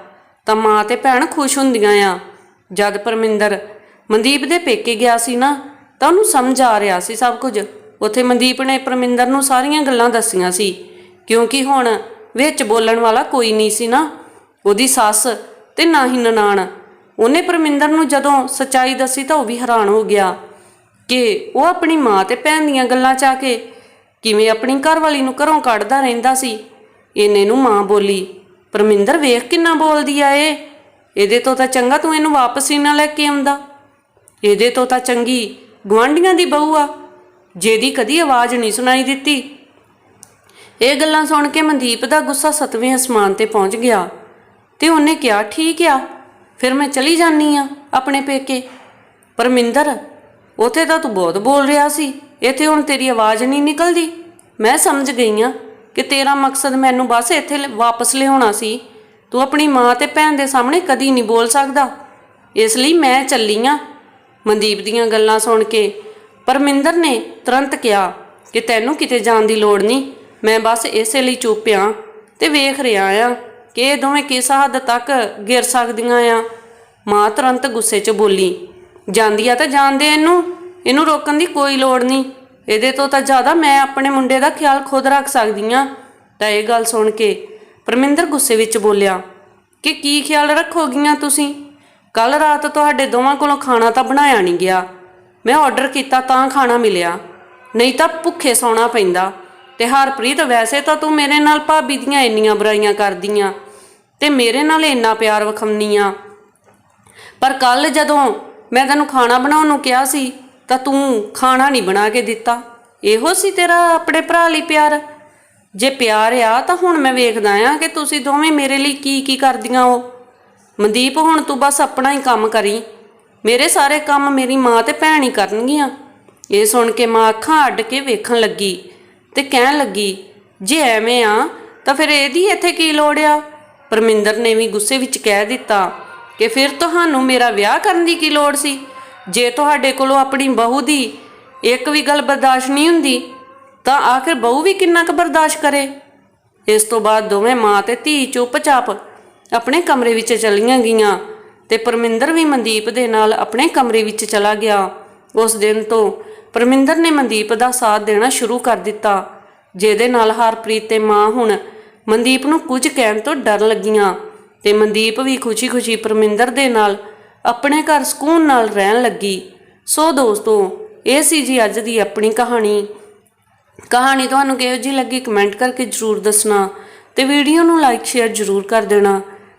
ਤਾਂ ਮਾਂ ਤੇ ਭੈਣ ਖੁਸ਼ ਹੁੰਦੀਆਂ ਆ। ਜਦ ਪਰਮਿੰਦਰ ਮਨਦੀਪ ਦੇ ਪੇਕੇ ਗਿਆ ਸੀ ਨਾ, ਤਾਂ ਉਹਨੂੰ ਸਮਝ ਆ ਰਿਹਾ ਸੀ ਸਭ ਕੁਝ। ਉੱਥੇ ਮਨਦੀਪ ਨੇ ਪਰਮਿੰਦਰ ਨੂੰ ਸਾਰੀਆਂ ਗੱਲਾਂ ਦੱਸੀਆਂ ਸੀ, ਕਿਉਂਕਿ ਹੁਣ ਵਿੱਚ ਬੋਲਣ ਵਾਲਾ ਕੋਈ ਨਹੀਂ ਸੀ ਨਾ। ਉਹਦੀ ਸੱਸ ਤੇ ਨਾ ਹੀ ਨਨਾਣ। ਉਹਨੇ ਪਰਮਿੰਦਰ ਨੂੰ ਜਦੋਂ ਸੱਚਾਈ ਦੱਸੀ ਤਾਂ ਉਹ ਵੀ ਹੈਰਾਨ ਹੋ ਗਿਆ ਕਿ ਉਹ ਆਪਣੀ ਮਾਂ ਤੇ ਭੈਣ ਦੀਆਂ ਗੱਲਾਂ ਚ ਆ ਕੇ ਕਿਵੇਂ ਆਪਣੀ ਘਰਵਾਲੀ ਨੂੰ ਘਰੋਂ ਕੱਢਦਾ ਰਹਿੰਦਾ ਸੀ। ਇਹਨੇ ਨੂੰ ਮਾਂ ਬੋਲੀ, ਪਰਮਿੰਦਰ, ਵੇਖ ਕਿੰਨਾ ਬੋਲਦੀ ਆ ਇਹ। ਇਹਦੇ ਤੋਂ ਤਾਂ ਚੰਗਾ ਤੂੰ ਇਹਨੂੰ ਵਾਪਸ ਹੀ ਨਾ ਲੈ ਕੇ ਆਉਂਦਾ। ਇਹਦੇ ਤੋਂ ਤਾਂ ਚੰਗੀ ਗੁਆਂਢੀਆਂ ਦੀ ਬਹੂ ਆ, ਜਿਹਦੀ ਕਦੀ ਆਵਾਜ਼ ਨਹੀਂ ਸੁਣਾਈ ਦਿੱਤੀ। ਇਹ ਗੱਲਾਂ ਸੁਣ ਕੇ ਮਨਦੀਪ ਦਾ ਗੁੱਸਾ ਸਤਵੇਂ ਅਸਮਾਨ ਤੇ ਪਹੁੰਚ ਗਿਆ ਤੇ ਉਹਨੇ ਕਿਹਾ, ਠੀਕ ਆ, ਫਿਰ ਮੈਂ ਚਲੀ ਜਾਨੀ ਆ ਆਪਣੇ ਪੇਕੇ। ਪਰਮਿੰਦਰ, ਉਥੇ ਤਾਂ ਤੂੰ ਬਹੁਤ ਬੋਲ ਰਿਹਾ ਸੀ, ਇੱਥੇ ਹੁਣ ਤੇਰੀ ਆਵਾਜ਼ ਨਹੀਂ ਨਿਕਲਦੀ। ਮੈਂ ਸਮਝ ਗਈ ਆ ਕਿ ਤੇਰਾ ਮਕਸਦ ਮੈਨੂੰ ਬਸ ਇੱਥੇ ਵਾਪਸ ਲਿਆਉਣਾ ਸੀ। ਤੂੰ ਆਪਣੀ ਮਾਂ ਤੇ ਭੈਣ ਦੇ ਸਾਹਮਣੇ ਕਦੀ ਨਹੀਂ ਬੋਲ ਸਕਦਾ। ਇਸ ਲਈ ਮੈਂ ਚੱਲੀ ਆ ਮਨਦੀਪ ਦੀਆਂ ਗੱਲਾਂ ਸੁਣ ਕੇ ਪਰਮਿੰਦਰ ਨੇ ਤੁਰੰਤ ਕਿਹਾ ਕਿ ਤੈਨੂੰ ਕਿਤੇ ਜਾਣ ਦੀ ਲੋੜ ਨਹੀਂ, ਮੈਂ ਬਸ ਇਸੇ ਲਈ ਚੁੱਪ ਆ ਤੇ ਵੇਖ ਰਿਹਾ ਆ ਕਿ ਇਹ ਦੋਵੇਂ ਕਿਸ ਹੱਦ ਤੱਕ ਗਿਰ ਸਕਦੀਆਂ ਆ। ਮਾਂ ਤੁਰੰਤ ਗੁੱਸੇ 'ਚ ਬੋਲੀ, ਜਾਂਦੀ ਆ ਤਾਂ ਜਾਣਦੇ ਇਹਨੂੰ ਇਹਨੂੰ ਰੋਕਣ ਦੀ ਕੋਈ ਲੋੜ ਨਹੀਂ। ਇਹਦੇ ਤੋਂ ਤਾਂ ਜ਼ਿਆਦਾ ਮੈਂ ਆਪਣੇ ਮੁੰਡੇ ਦਾ ਖਿਆਲ ਖੁਦ ਰੱਖ ਸਕਦੀ ਆ। ਤਾਂ ਇਹ ਗੱਲ ਸੁਣ ਕੇ ਪਰਮਿੰਦਰ ਗੁੱਸੇ ਵਿੱਚ ਬੋਲਿਆ, ਕਿ ਕੀ ਖਿਆਲ ਰੱਖੋਗੀਆਂ ਤੁਸੀਂ? ਕੱਲ ਰਾਤ ਤੁਹਾਡੇ ਦੋਵਾਂ ਕੋਲੋਂ ਖਾਣਾ ਤਾਂ ਬਣਾਇਆ ਨਹੀਂ ਗਿਆ। ਮੈਂ ਆਰਡਰ ਕੀਤਾ ਤਾਂ ਖਾਣਾ ਮਿਲਿਆ। ਨਹੀਂ ਤਾਂ ਭੁੱਖੇ ਸੌਣਾ ਪੈਂਦਾ। ਤੇ ਹਰਪ੍ਰੀਤ, ਵੈਸੇ ਤਾਂ ਤੂੰ ਮੇਰੇ ਨਾਲ ਭਾਬੀ ਦੀਆਂ ਇੰਨੀਆਂ ਬੁਰਾਈਆਂ ਕਰਦੀਆਂ ਤੇ ਮੇਰੇ ਨਾਲ ਇੰਨਾ ਪਿਆਰ ਵਿਖਾਉਣੀ ਆ ਪਰ ਕੱਲ ਜਦੋਂ ਮੈਂ ਤੈਨੂੰ ਖਾਣਾ ਬਣਾਉਣ ਨੂੰ ਕਿਹਾ ਸੀ, ਤਾਂ ਤੂੰ ਖਾਣਾ ਨਹੀਂ ਬਣਾ ਕੇ ਦਿੱਤਾ। ਇਹੋ ਸੀ ਤੇਰਾ ਆਪਣੇ ਭਰਾ ਲਈ ਪਿਆਰ? ਜੇ ਪਿਆਰ ਆ ਤਾਂ ਹੁਣ ਮੈਂ ਵੇਖਦਾ ਆ ਕਿ ਤੁਸੀਂ ਦੋਵੇਂ ਮੇਰੇ ਲਈ ਕੀ ਕੀ ਕਰਦੀਆਂ ਹੋ। ਮਨਦੀਪ, ਹੁਣ ਤੂੰ ਬਸ ਆਪਣਾ ਹੀ ਕੰਮ ਕਰੀ। ਮੇਰੇ ਸਾਰੇ ਕੰਮ ਮੇਰੀ ਮਾਂ ਤੇ ਭੈਣ ਹੀ ਕਰਨਗੀਆਂ। ਇਹ ਸੁਣ ਕੇ ਮਾਂ ਅੱਖਾਂ ਅੱਡ ਕੇ ਵੇਖਣ ਲੱਗੀ ਤੇ ਕਹਿਣ ਲੱਗੀ, ਜੇ ਐਵੇਂ ਆ, ਤਾਂ ਫਿਰ ਇਹਦੀ ਇੱਥੇ ਕੀ ਲੋੜ ਆ? ਪਰਮਿੰਦਰ ਨੇ ਵੀ ਗੁੱਸੇ ਵਿੱਚ ਕਹਿ ਦਿੱਤਾ ਕਿ ਫਿਰ ਤੁਹਾਨੂੰ ਮੇਰਾ ਵਿਆਹ ਕਰਨ ਦੀ ਕੀ ਲੋੜ ਸੀ? ਜੇ ਤੁਹਾਡੇ ਕੋਲੋਂ ਆਪਣੀ ਬਹੂ ਦੀ ਇੱਕ ਵੀ ਗੱਲ ਬਰਦਾਸ਼ਤ ਨਹੀਂ ਹੁੰਦੀ, ਤਾਂ ਆਖਿਰ ਬਹੂ ਵੀ ਕਿੰਨਾ ਕੁ ਬਰਦਾਸ਼ਤ ਕਰੇ? ਇਸ ਤੋਂ ਬਾਅਦ ਦੋਵੇਂ ਮਾਂ ਤੇ ਧੀ ਚੁੱਪਚਾਪ ਆਪਣੇ ਕਮਰੇ ਵਿੱਚ ਚਲੀਆਂ ਗਈਆਂ ਤੇ ਪਰਮਿੰਦਰ ਵੀ ਮਨਦੀਪ ਦੇ ਨਾਲ ਆਪਣੇ ਕਮਰੇ ਵਿੱਚ ਚਲਾ ਗਿਆ। ਉਸ ਦਿਨ ਤੋਂ ਪਰਮਿੰਦਰ ਨੇ ਮਨਦੀਪ ਦਾ ਸਾਥ ਦੇਣਾ ਸ਼ੁਰੂ ਕਰ ਦਿੱਤਾ, ਜਿਹਦੇ ਨਾਲ ਹਰਪ੍ਰੀਤ ਤੇ ਮਾਂ ਹੁਣ ਮਨਦੀਪ ਨੂੰ ਕੁਝ ਕਹਿਣ ਤੋਂ ਡਰ ਲੱਗੀਆਂ ਤੇ ਮਨਦੀਪ ਵੀ ਖੁਸ਼ੀ-ਖੁਸ਼ੀ ਪਰਮਿੰਦਰ ਦੇ ਨਾਲ ਆਪਣੇ ਘਰ ਸਕੂਨ ਨਾਲ ਰਹਿਣ ਲੱਗੀ। ਸੋ ਦੋਸਤੋ, ਇਹ ਸੀ ਜੀ ਅੱਜ ਦੀ ਆਪਣੀ ਕਹਾਣੀ। ਕਹਾਣੀ ਤੁਹਾਨੂੰ ਕਿਹੋ ਜਿਹੀ ਲੱਗੀ ਕਮੈਂਟ ਕਰਕੇ ਜਰੂਰ ਦੱਸਣਾ ਤੇ ਵੀਡੀਓ ਨੂੰ ਲਾਈਕ, ਸ਼ੇਅਰ ਜਰੂਰ ਕਰ ਦੇਣਾ।